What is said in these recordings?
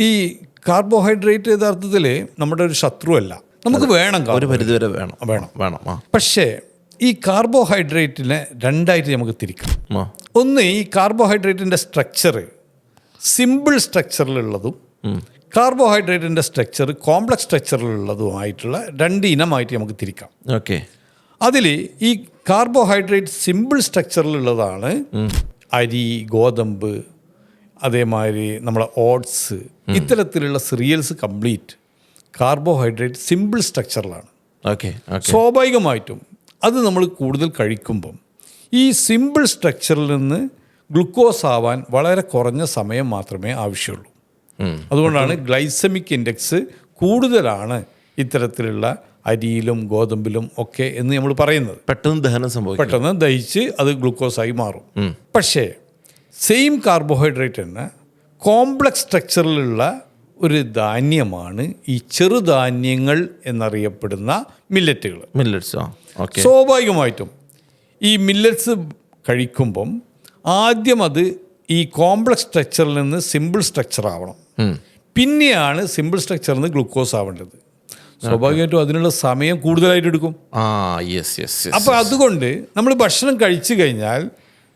ഈ കാർബോഹൈഡ്രേറ്റ് യഥാർത്ഥത്തിൽ നമ്മുടെ ഒരു ശത്രുവല്ല. നമുക്ക് വേണം ഒരു പരിധിവരെ പരിധി വരെ വേണം. വേണം. വേണം പക്ഷേ ഈ കാർബോഹൈഡ്രേറ്റിനെ രണ്ടായിട്ട് നമുക്ക് തിരിക്കാം. ഒന്ന് ഈ കാർബോഹൈഡ്രേറ്റിന്റെ സ്ട്രക്ചർ സിമ്പിൾ സ്ട്രക്ചറിലുള്ളതും കാർബോഹൈഡ്രേറ്റിന്റെ സ്ട്രക്ചർ കോംപ്ലക്സ് സ്ട്രക്ചറിലുള്ളതുമായിട്ടുള്ള രണ്ട് ഇനമായിട്ട് നമുക്ക് തിരിക്കാം. ഓക്കെ. അതിൽ ഈ കാർബോഹൈഡ്രേറ്റ് സിമ്പിൾ സ്ട്രക്ചറിലുള്ളതാണ് അരി ഗോതമ്പ് അതേമാതിരി നമ്മളെ ഓട്സ് ഇത്തരത്തിലുള്ള സിറിയൽസ് കംപ്ലീറ്റ് കാർബോഹൈഡ്രേറ്റ് സിമ്പിൾ സ്ട്രക്ചറിലാണ്. ഓക്കെ സ്വാഭാവികമായിട്ടും അത് നമ്മൾ കൂടുതൽ കഴിക്കുമ്പം ഈ സിമ്പിൾ സ്ട്രക്ചറിൽ നിന്ന് ഗ്ലൂക്കോസ് ആവാൻ വളരെ കുറഞ്ഞ സമയം മാത്രമേ ആവശ്യമുള്ളൂ. അതുകൊണ്ടാണ് ഗ്ലൈസമിക് ഇൻഡെക്സ് കൂടുതലാണ് ഇത്തരത്തിലുള്ള അരിയിലും ഗോതമ്പിലും ഒക്കെ എന്ന് നമ്മൾ പറയുന്നത്. പെട്ടെന്ന് ദഹനം സംഭവിക്കും. പെട്ടെന്ന് ദഹിച്ച് അത് ഗ്ലൂക്കോസായി മാറും. പക്ഷേ സെയിം കാർബോഹൈഡ്രേറ്റ് തന്നെ കോംപ്ലക്സ് സ്ട്രക്ചറിലുള്ള ഒരു ധാന്യമാണ് ഈ ചെറുധാന്യങ്ങൾ എന്നറിയപ്പെടുന്ന മില്ലറ്റുകൾ മില്ലറ്റ്സ് സ്വാഭാവികമായിട്ടും ഈ മില്ലറ്റ്സ് കഴിക്കുമ്പം ആദ്യം അത് ഈ കോംപ്ലക്സ് സ്ട്രക്ചറിൽ നിന്ന് സിമ്പിൾ സ്ട്രക്ചർ ആവണം. പിന്നെയാണ് സിമ്പിൾ സ്ട്രക്ചറിൽ നിന്ന് ഗ്ലൂക്കോസ് ആവേണ്ടത്. സ്വാഭാവികമായിട്ടും അതിനുള്ള സമയം കൂടുതലായിട്ട് എടുക്കും. അപ്പോൾ അതുകൊണ്ട് നമ്മൾ ഭക്ഷണം കഴിച്ചു കഴിഞ്ഞാൽ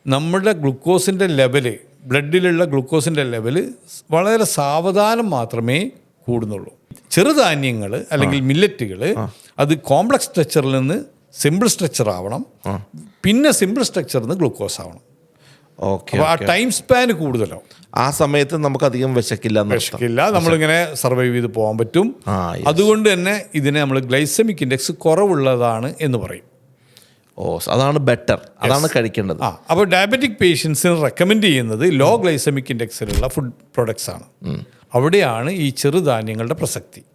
നമ്മുടെ ഗ്ലൂക്കോസിന്റെ ലെവൽ ബ്ലഡിലുള്ള ഗ്ലൂക്കോസിന്റെ ലെവൽ വളരെ സാവധാനം മാത്രമേ കൂടുന്നുള്ളൂ. ചെറുധാന്യങ്ങൾ അല്ലെങ്കിൽ മില്ലറ്റുകൾ അത് കോംപ്ലക്സ് സ്ട്രക്ചറിൽ നിന്ന് സിമ്പിൾ സ്ട്രക്ചർ ആവണം. പിന്നെ സിമ്പിൾ സ്ട്രക്ചറിൽ നിന്ന് ഗ്ലൂക്കോസ് ആവണം. ഓക്കെ ആ ടൈം സ്പാൻ കൂടുതലോ? ആ സമയത്ത് നമുക്ക് അധികം വിശക്കില്ല. വിശക്കില്ല നമ്മളിങ്ങനെ സർവൈവ് ചെയ്ത് പോകാൻ പറ്റും. അതുകൊണ്ട് തന്നെ ഇതിനെ നമ്മൾ ഗ്ലൈസമിക് ഇൻഡെക്സ് കുറവുള്ളതാണ് എന്ന് പറയും. ഓ അതാണ് ബെറ്റർ അതാണ് കഴിക്കേണ്ടത്. ആ അപ്പോൾ ഡയബറ്റിക് പേഷ്യൻസിന് റെക്കമെൻഡ് ചെയ്യുന്നത് ലോ ഗ്ലൈസമിക് ഇൻഡെക്സിലുള്ള ഫുഡ് പ്രൊഡക്ട്സ് ആണ്. അവിടെയാണ് ഈ ചെറുധാന്യങ്ങളുടെ പ്രസക്തി.